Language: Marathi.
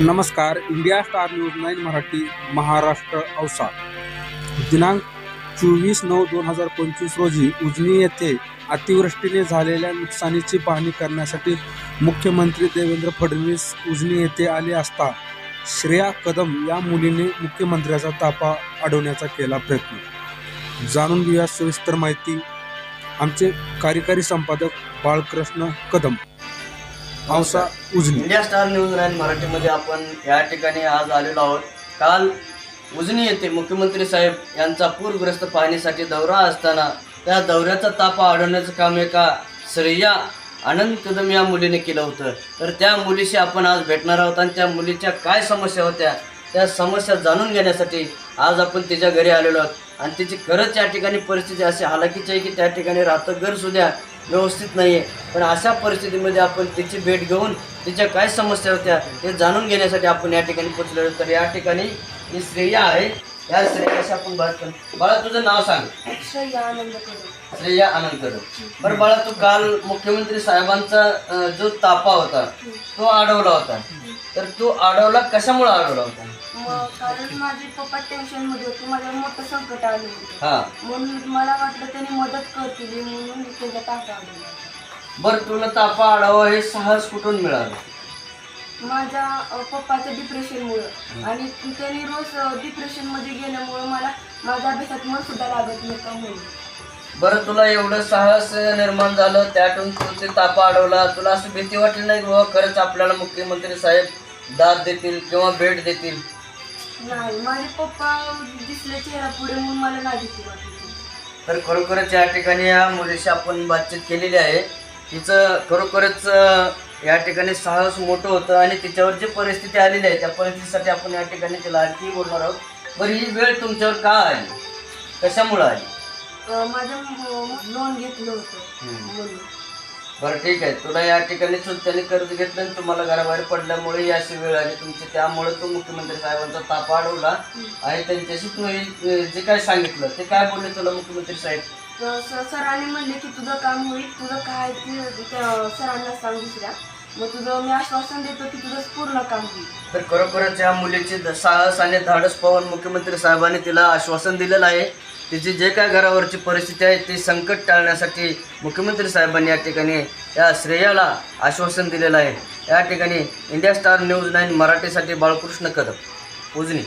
नमस्कार India star news nine Marathi Maharashtra Ausa दिनांक चोवीस नऊ दोन हजार पंचवीस रोजी उजनी येथे अतिवृष्टीने झालेल्या नुकसानीची पाहणी करण्यासाठी मुख्यमंत्री देवेंद्र फडणवीस उजनी येथे आले असता श्रेया कदम या मुलीने मुख्यमंत्र्याचा तापा अडवण्याचा केला प्रयत्न. जाणून घेऊया सविस्तर माहिती. आमचे कार्यकारी संपादक Balkrishna Kadam. Ausa Ujani. India star news nine मराठीमध्ये आपण या ठिकाणी आज आलेलो आहोत. काल उजनी येथे मुख्यमंत्री साहेब यांचा पूरग्रस्त पाहणीसाठी दौरा असताना त्या दौऱ्याचा तापा अडवण्याचं काम एका श्रेया आनंद कदम या मुलीने केलं होतं. तर त्या मुलीशी आपण आज भेटणार आहोत आणि त्या मुलीच्या काय समस्या होत्या त्या समस्या जाणून घेण्यासाठी आज आपण तिच्या घरी आलेलो आहोत. आणि तिची खरंच या ठिकाणी परिस्थिती अशी हालाकीची आहे की त्या ठिकाणी राहतं घर सुद्धा व्यवस्थित नाही आहे पण अशा परिस्थितीमध्ये आपण तिची भेट घेऊन तिच्या काय समस्या होत्या हे जाणून घेण्यासाठी आपण या ठिकाणी पोचलेलो तर या ठिकाणी ही श्रेया आहे. या श्रेयाशी आपण बात करू. बाळा तुझं नाव सांग. श्रेया आनंद करू श्रेया आनंद कदम बरं बाळा तू काल मुख्यमंत्री साहेबांचा जो तापा होता तो अडवला होता. तर तो अडवला कशामुळे अडवला होता? कारण माझे पप्पा टेन्शनमध्ये होते. माझ्यावर मोठं संकट आले होते. हा. म्हणून मला वाटलं त्यांनी मदत करतील म्हणून मी त्यांच्या आलेला बरं तुला तापा अडावा हे साहस कुठून मिळालं? माझ्या अ, पप्पाचं डिप्रेशनमुळं आणि त्यांनी रोज डिप्रेशनमध्ये गेल्यामुळं मला माझ्या अभ्यासात मन सुद्धा लागत नव्हतं म्हणून. बरं तुला एवढं साहस निर्माण झालं त्यातून तू ते तापा अडवला. तुला असं भीती वाटली नाही बाबा खरंच आपल्याला मुख्यमंत्री साहेब दाद देतील किंवा भेट देतील. नाही माझे पप्पा दिसले चेहरा पुढे म्हणून मला नाही भीती वाटली. तर खरोखरच या ठिकाणी या मुलीशी आपण बातचीत केलेली आहे. तिचं खरोखरच अं, या ठिकाणी साहस मोठं होतं आणि तिच्यावर जी परिस्थिती आलेली आहे त्या परिस्थितीसाठी आपण या ठिकाणी तिला आणखी बोलणार आहोत. बरं ही वेळ तुमच्यावर का आली? कशामुळं आली? अ, माझं लोन घेतलं होतं. म्हणून बरं ठीक आहे. तुला या ठिकाणी चुलत्याने कर्ज घेतलं आणि तुम्हाला घराबाहेर पडल्यामुळे ही अशी वेळ आली तुमची. त्यामुळे तू मुख्यमंत्री साहेबांचा ताप अडवला आणि त्यांच्याशी तू हे- जे काय सांगितलं ते काय बोलले तुला मुख्यमंत्री साहेब? तर स- सरांनी म्हणले की तुझं काम होईल तुझं काय ते त्या सरांना सांग दुसऱ्या. मग तुझं मी आश्वासन देतो की तुझं पूर्ण काम होईल. तर खरोखरच या मुलीची ध- साहस आणि धाडस पाहून मुख्यमंत्री साहेबांनी तिला आश्वासन दिलेलं आहे. तिची जे काय घरावरची परिस्थिती आहे ती संकट टाळण्यासाठी मुख्यमंत्री साहेबांनी या ठिकाणी या श्रेयाला आश्वासन दिलेलं आहे. या ठिकाणी इंडिया स्टार न्यूज नाईन मराठीसाठी बाळकृष्ण कदम उजनी.